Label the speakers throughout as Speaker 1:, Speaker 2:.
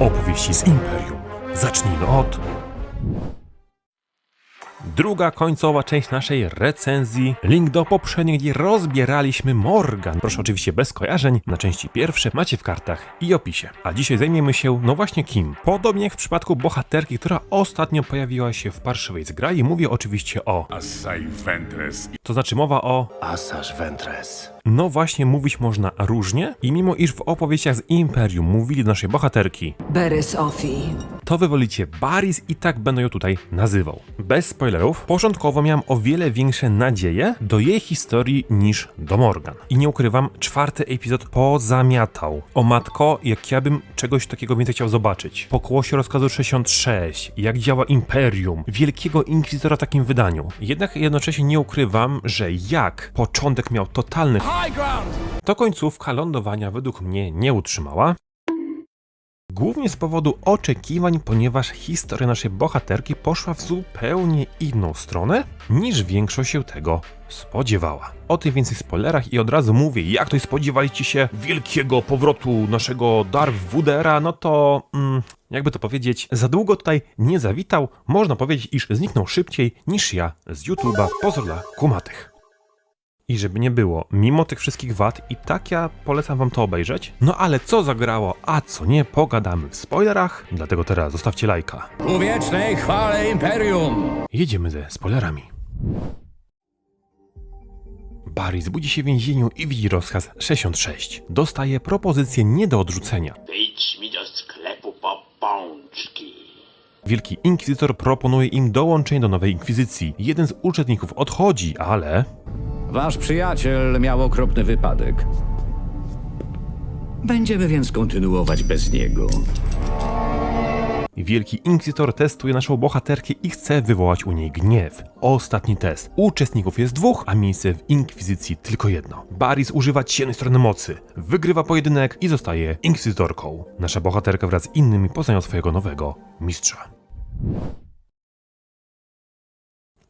Speaker 1: Opowieści z Imperium. Zacznijmy od... Druga końcowa część naszej recenzji. Link do poprzedniej, gdzie rozbieraliśmy Morgan. Proszę oczywiście bez kojarzeń. Na części pierwsze macie w kartach i opisie. A dzisiaj zajmiemy się, no właśnie kim. Podobnie jak w przypadku bohaterki, która ostatnio pojawiła się w parszywej zgrai. Mówię oczywiście o...
Speaker 2: Assai Ventres.
Speaker 1: To znaczy mowa o...
Speaker 3: Asaż Ventres.
Speaker 1: No właśnie, mówić można różnie i mimo iż w opowieściach z Imperium mówili do naszej bohaterki
Speaker 4: Berys Ofi.
Speaker 1: to wy wolicie Baris i tak będę ją tutaj nazywał. Bez spoilerów, początkowo miałem o wiele większe nadzieje do jej historii niż do Morgan. I nie ukrywam, czwarty epizod pozamiatał. O matko, jak ja bym czegoś takiego więcej chciał zobaczyć. Pokłosie rozkazu 66, jak działa Imperium, wielkiego inkwizytora w takim wydaniu. Jednak jednocześnie nie ukrywam, że jak początek miał totalny to końcówka lądowania według mnie nie utrzymała. Głównie z powodu oczekiwań, ponieważ historia naszej bohaterki poszła w zupełnie inną stronę niż większość się tego spodziewała. O tych więcej spoilerach i od razu mówię, jak to spodziewaliście się wielkiego powrotu naszego Darth Wudera, no to mm, jakby to powiedzieć, za długo tutaj nie zawitał, można powiedzieć, iż zniknął szybciej niż ja z YouTube'a, pozor dla kumatych. I żeby nie było, mimo tych wszystkich wad, i tak ja polecam wam to obejrzeć. No ale co zagrało, a co nie, pogadamy w spoilerach, dlatego teraz zostawcie lajka.
Speaker 5: Ku wiecznej chwale Imperium!
Speaker 1: Jedziemy ze spoilerami. Barry budzi się w więzieniu i widzi rozkaz 66. Dostaje propozycję nie do odrzucenia.
Speaker 6: Wejdź mi do sklepu po pączki.
Speaker 1: Wielki Inkwizytor proponuje im dołączenie do nowej inkwizycji. Jeden z uczestników odchodzi, ale...
Speaker 5: Wasz przyjaciel miał okropny wypadek. Będziemy więc kontynuować bez niego.
Speaker 1: Wielki Inkwizytor testuje naszą bohaterkę i chce wywołać u niej gniew. Ostatni test. Uczestników jest dwóch, a miejsce w Inkwizycji tylko jedno. Baris używa ciemnej strony mocy, wygrywa pojedynek i zostaje Inkwizytorką. Nasza bohaterka wraz z innymi poznają swojego nowego mistrza.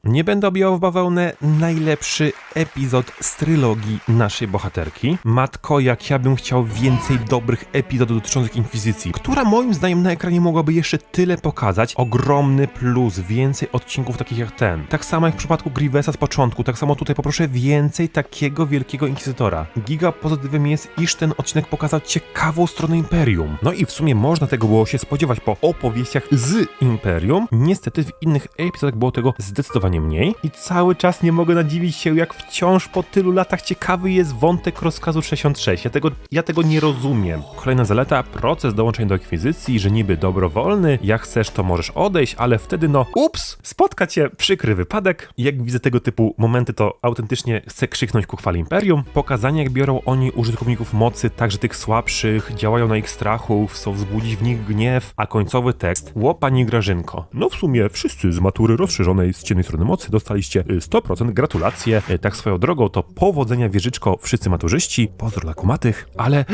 Speaker 1: Nie będę obijał w bawełnę najlepszy epizod z trylogii naszej bohaterki. Matko, jak ja bym chciał więcej dobrych epizodów dotyczących Inkwizycji, która moim zdaniem na ekranie mogłaby jeszcze tyle pokazać. Ogromny plus, więcej odcinków takich jak ten. Tak samo jak w przypadku Grievesa z początku, tak samo tutaj poproszę więcej takiego wielkiego Inkwizytora. Giga pozytywem jest, iż ten odcinek pokazał ciekawą stronę Imperium. No i w sumie można tego było się spodziewać po opowieściach z Imperium. Niestety w innych epizodach było tego zdecydowanie mniej i cały czas nie mogę nadziwić się, jak wciąż po tylu latach ciekawy jest wątek rozkazu 66. Ja tego, ja tego nie rozumiem. Kolejna zaleta, proces dołączenia do akwizycji, że niby dobrowolny, jak chcesz to możesz odejść, ale wtedy no ups, spotka cię przykry wypadek. Jak widzę tego typu momenty, to autentycznie chcę krzyknąć ku chwali Imperium. Pokazanie jak biorą oni użytkowników mocy, także tych słabszych, działają na ich strachu, chcą wzbudzić w nich gniew, a końcowy tekst, ło pani Grażynko. No w sumie wszyscy z matury rozszerzonej z ciemnej strony mocy dostaliście y, 100%, gratulacje. Y, Tak swoją drogą to powodzenia wieżyczko wszyscy maturzyści, pozdro dla kumatych, ale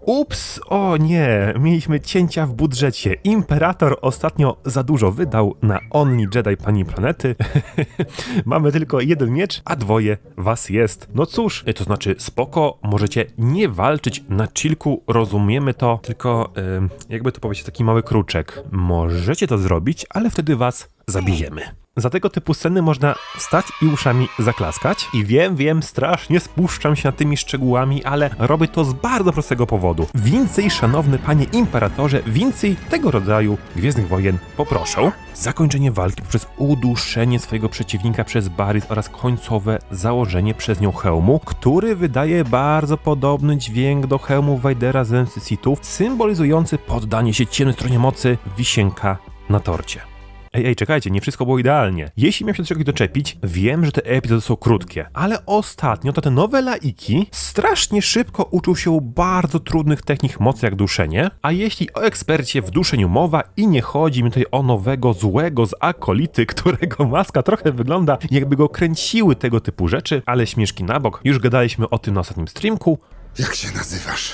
Speaker 1: ups, o nie, mieliśmy cięcia w budżecie. Imperator ostatnio za dużo wydał na Only Jedi Pani Planety. Mamy tylko jeden miecz, a dwoje was jest. No cóż, y, to znaczy spoko, możecie nie walczyć na chillku, rozumiemy to, tylko jakby to powiedzieć, taki mały kruczek. Możecie to zrobić, ale wtedy was zabijemy. Za tego typu sceny można wstać i uszami zaklaskać. I wiem, wiem, strasznie spuszczam się nad tymi szczegółami, ale robię to z bardzo prostego powodu. Więcej, szanowny panie imperatorze, więcej tego rodzaju Gwiezdnych Wojen poproszę. Zakończenie walki poprzez uduszenie swojego przeciwnika przez Barys oraz końcowe założenie przez nią hełmu, który wydaje bardzo podobny dźwięk do hełmu Vadera z Sithów, symbolizujący poddanie się ciemnej stronie mocy wisienka na torcie. Ej, ej, czekajcie, nie wszystko było idealnie. Jeśli miałem się do czegoś doczepić, wiem, że te epizody są krótkie, ale ostatnio to te nowe laiki strasznie szybko uczył się bardzo trudnych technik mocy jak duszenie, a jeśli o ekspercie w duszeniu mowa i nie chodzi mi tutaj o nowego złego z akolity, którego maska trochę wygląda jakby go kręciły tego typu rzeczy, ale śmieszki na bok, już gadaliśmy o tym na ostatnim streamku,
Speaker 2: Jak się nazywasz?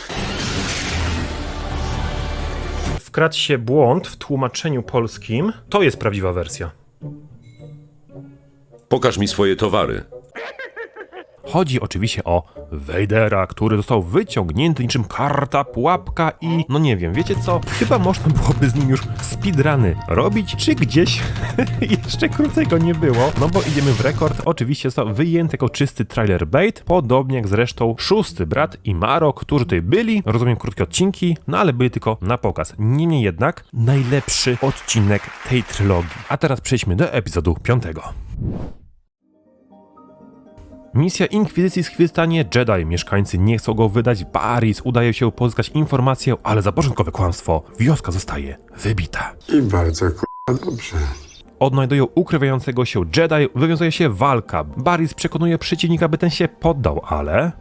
Speaker 1: Wkradł się błąd w tłumaczeniu polskim, to jest prawdziwa wersja.
Speaker 7: Pokaż mi swoje towary.
Speaker 1: Chodzi oczywiście o Vadera, który został wyciągnięty niczym karta, pułapka i no nie wiem, wiecie co? Chyba można byłoby z nim już speedruny robić, czy gdzieś jeszcze krócej go nie było, no bo idziemy w rekord. Oczywiście został wyjęty jako czysty trailer bait, podobnie jak zresztą szósty brat i Maro, którzy tutaj byli, rozumiem krótkie odcinki, no ale byli tylko na pokaz. Niemniej jednak najlepszy odcinek tej trylogii. A teraz przejdźmy do epizodu piątego. Misja Inkwizycji schwytanie Jedi. Mieszkańcy nie chcą go wydać. Baris udaje się pozyskać informację, ale za początkowe kłamstwo wioska zostaje wybita.
Speaker 2: I bardzo k***a dobrze.
Speaker 1: Odnajdują ukrywającego się Jedi, wywiązuje się walka. Baris przekonuje przeciwnika, by ten się poddał, ale...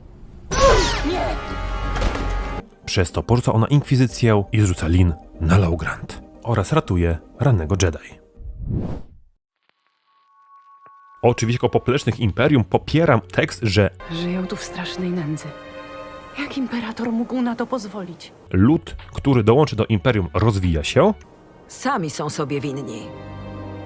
Speaker 1: Przez to porzuca ona Inkwizycję i zrzuca Lin na Lowgrant oraz ratuje rannego Jedi. Oczywiście jako poplecznych Imperium popieram tekst, że
Speaker 4: Żyją tu w strasznej nędzy. Jak imperator mógł na to pozwolić?
Speaker 1: lud, który dołączy do Imperium rozwija się,
Speaker 7: Sami są sobie winni.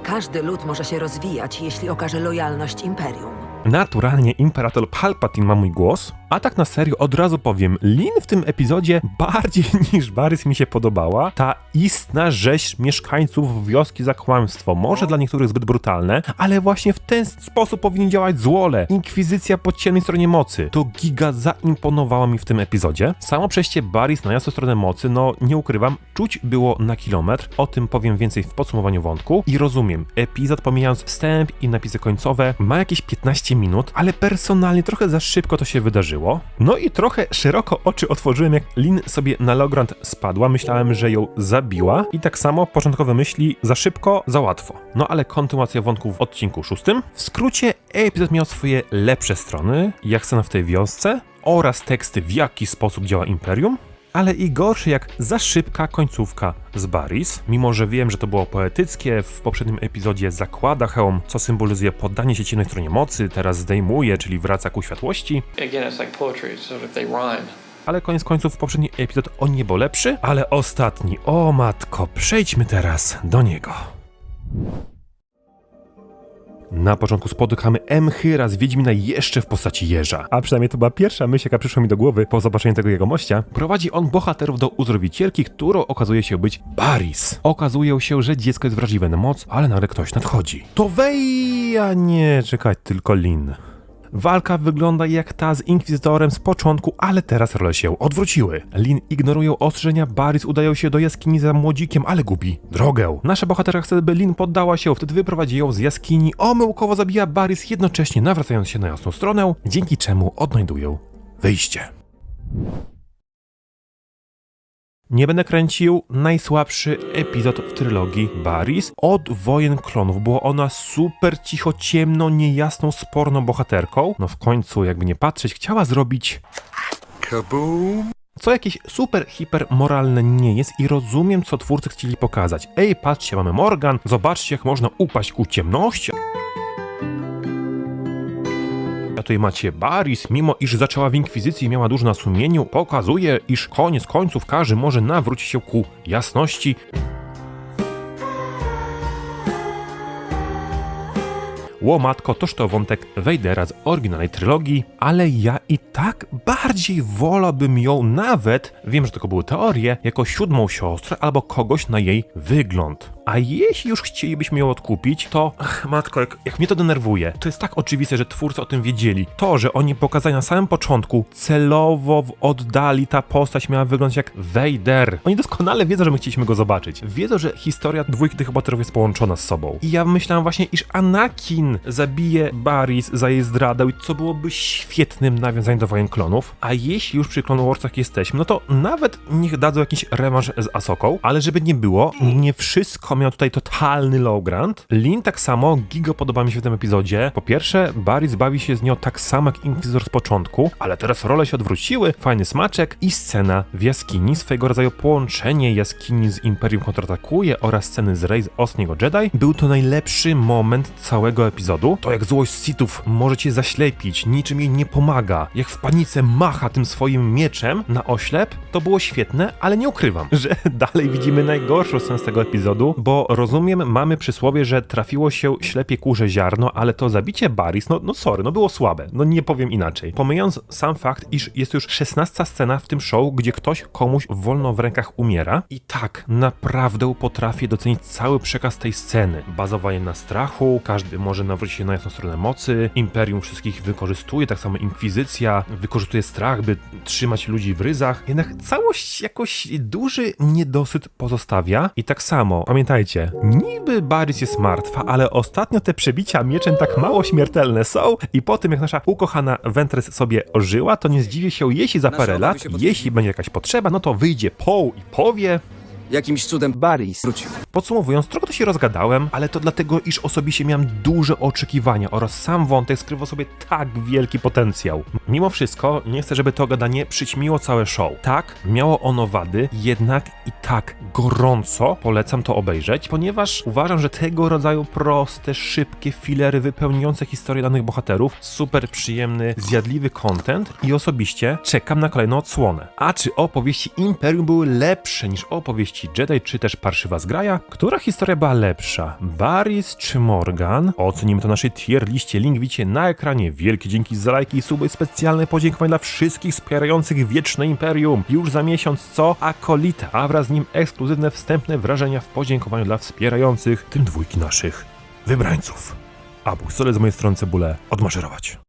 Speaker 7: Każdy lud może się rozwijać, jeśli okaże lojalność imperium.
Speaker 1: Naturalnie Imperator Palpatine ma mój głos, a tak na serio od razu powiem, Lin w tym epizodzie bardziej niż Barys mi się podobała. Ta istna rzeź mieszkańców wioski za kłamstwo, może dla niektórych zbyt brutalne, ale właśnie w ten sposób powinien działać złole. Inkwizycja po ciemnej stronie mocy. To giga zaimponowało mi w tym epizodzie. Samo przejście Barys na jasną stronę mocy, no nie ukrywam, czuć było na kilometr. O tym powiem więcej w podsumowaniu wątku. I rozumiem, epizod pomijając wstęp i napisy końcowe ma jakieś 15 minut, ale personalnie trochę za szybko to się wydarzyło. No i trochę szeroko oczy otworzyłem, jak Lin sobie na Logrand spadła. Myślałem, że ją zabiła. I tak samo początkowe myśli za szybko, za łatwo. No ale kontynuacja wątku w odcinku szóstym. W skrócie, epizod miał swoje lepsze strony, jak scena w tej wiosce, oraz teksty, w jaki sposób działa Imperium, ale i gorszy jak za szybka końcówka z Baris. Mimo, że wiem, że to było poetyckie, w poprzednim epizodzie zakłada hełm, co symbolizuje poddanie się ciemnej stronie mocy, teraz zdejmuje, czyli wraca ku światłości,
Speaker 8: Again, it's like poetry, sort of they rhyme.
Speaker 1: ale koniec końców poprzedni epizod o niebo lepszy, ale ostatni, o matko, przejdźmy teraz do niego. Na początku spotykamy Emchyra z Wiedźmina jeszcze w postaci jeża. A przynajmniej to była pierwsza myśl, jaka przyszła mi do głowy po zobaczeniu tego jego mościa. Prowadzi on bohaterów do uzdrowicielki, którą okazuje się być Baris. Okazuje się, że dziecko jest wrażliwe na moc, ale nagle ktoś nadchodzi. To wej, a nie, czekaj, tylko Lin. Walka wygląda jak ta z Inkwizytorem z początku, ale teraz role się odwróciły. Lin ignorują ostrzeżenia, Baris udają się do jaskini za młodzikiem, ale gubi drogę. Nasza bohaterka chce, by Lin poddała się, wtedy wyprowadzi ją z jaskini, omyłkowo zabija Baris, jednocześnie nawracając się na jasną stronę, dzięki czemu odnajdują wyjście. Nie będę kręcił najsłabszy epizod w trylogii Baris. Od Wojen Klonów była ona super cicho, ciemno, niejasną, sporną bohaterką. No w końcu, jakby nie patrzeć, chciała zrobić
Speaker 2: Kaboom!
Speaker 1: co jakieś super, hiper moralne nie jest i rozumiem, co twórcy chcieli pokazać. Ej, patrzcie, mamy Morgan, zobaczcie, jak można upaść ku ciemności. Tutaj macie Baris, mimo iż zaczęła w Inkwizycji i miała dużo na sumieniu, pokazuje, iż koniec końców każdy może nawrócić się ku jasności. Łomatko, toż to wątek Vadera z oryginalnej trylogii, ale ja i tak bardziej wolałbym ją nawet, wiem, że tylko były teorie, jako siódmą siostrę albo kogoś na jej wygląd. A jeśli już chcielibyśmy ją odkupić, to ach, matko, jak, jak mnie to denerwuje. To jest tak oczywiste, że twórcy o tym wiedzieli. To, że oni pokazali na samym początku, celowo w oddali ta postać miała wyglądać jak Vader. Oni doskonale wiedzą, że my chcieliśmy go zobaczyć. Wiedzą, że historia dwójki tych bohaterów jest połączona z sobą. I ja myślałem właśnie, iż Anakin zabije Baris za jej zdradę, co byłoby świetnym nawiązaniem do wojen klonów. A jeśli już przy Clone jesteśmy, no to nawet niech dadzą jakiś rewanż z Asoką, ale żeby nie było, nie wszystko miał tutaj totalny low grant. Lin tak samo, giga podoba mi się w tym epizodzie. Po pierwsze, Baris bawi się z nią tak samo jak Inquisitor z początku, ale teraz role się odwróciły, fajny smaczek i scena w jaskini, swojego rodzaju połączenie jaskini z Imperium kontratakuje oraz sceny z Rey z Ostatniego Jedi. Był to najlepszy moment całego epizodu. To jak złość Sithów może cię zaślepić, niczym jej nie pomaga. Jak w panice macha tym swoim mieczem na oślep, to było świetne, ale nie ukrywam, że dalej widzimy najgorszą sens tego epizodu, bo rozumiem, mamy przysłowie, że trafiło się ślepie kurze ziarno, ale to zabicie Baris, no, no sorry, no było słabe, no nie powiem inaczej. Pomijając sam fakt, iż jest już 16 scena w tym show, gdzie ktoś komuś wolno w rękach umiera i tak naprawdę potrafię docenić cały przekaz tej sceny. Bazowanie na strachu, każdy może nawrócić się na jasną stronę mocy, Imperium wszystkich wykorzystuje, tak samo Inkwizycja wykorzystuje strach, by trzymać ludzi w ryzach, jednak całość jakoś duży niedosyt pozostawia i tak samo, pamiętajcie, niby Baris jest martwa, ale ostatnio te przebicia mieczem tak mało śmiertelne są i po tym jak nasza ukochana Ventress sobie ożyła, to nie zdziwię się, jeśli za parę lat, jeśli będzie jakaś potrzeba, no to wyjdzie Poł i powie,
Speaker 9: Jakimś cudem Baris wrócił.
Speaker 1: Podsumowując, trochę to się rozgadałem, ale to dlatego, iż osobiście miałem duże oczekiwania oraz sam wątek skrywał sobie tak wielki potencjał. Mimo wszystko, nie chcę, żeby to gadanie przyćmiło całe show. Tak, miało ono wady, jednak i tak gorąco polecam to obejrzeć, ponieważ uważam, że tego rodzaju proste, szybkie filery wypełniające historię danych bohaterów, super przyjemny, zjadliwy content i osobiście czekam na kolejną odsłonę. A czy opowieści Imperium były lepsze niż opowieści Jedi, czy też Parszywa Zgraja? Która historia była lepsza? Baris czy Morgan? Ocenimy to na naszej tier liście, link widzicie na ekranie. Wielkie dzięki za lajki i suby, specjalne podziękowania dla wszystkich wspierających Wieczne Imperium. Już za miesiąc co? Akolita, a wraz z nim ekskluzywne wstępne wrażenia w podziękowaniu dla wspierających, tym dwójki naszych wybrańców. A Bóg, z mojej strony cebulę odmaszerować.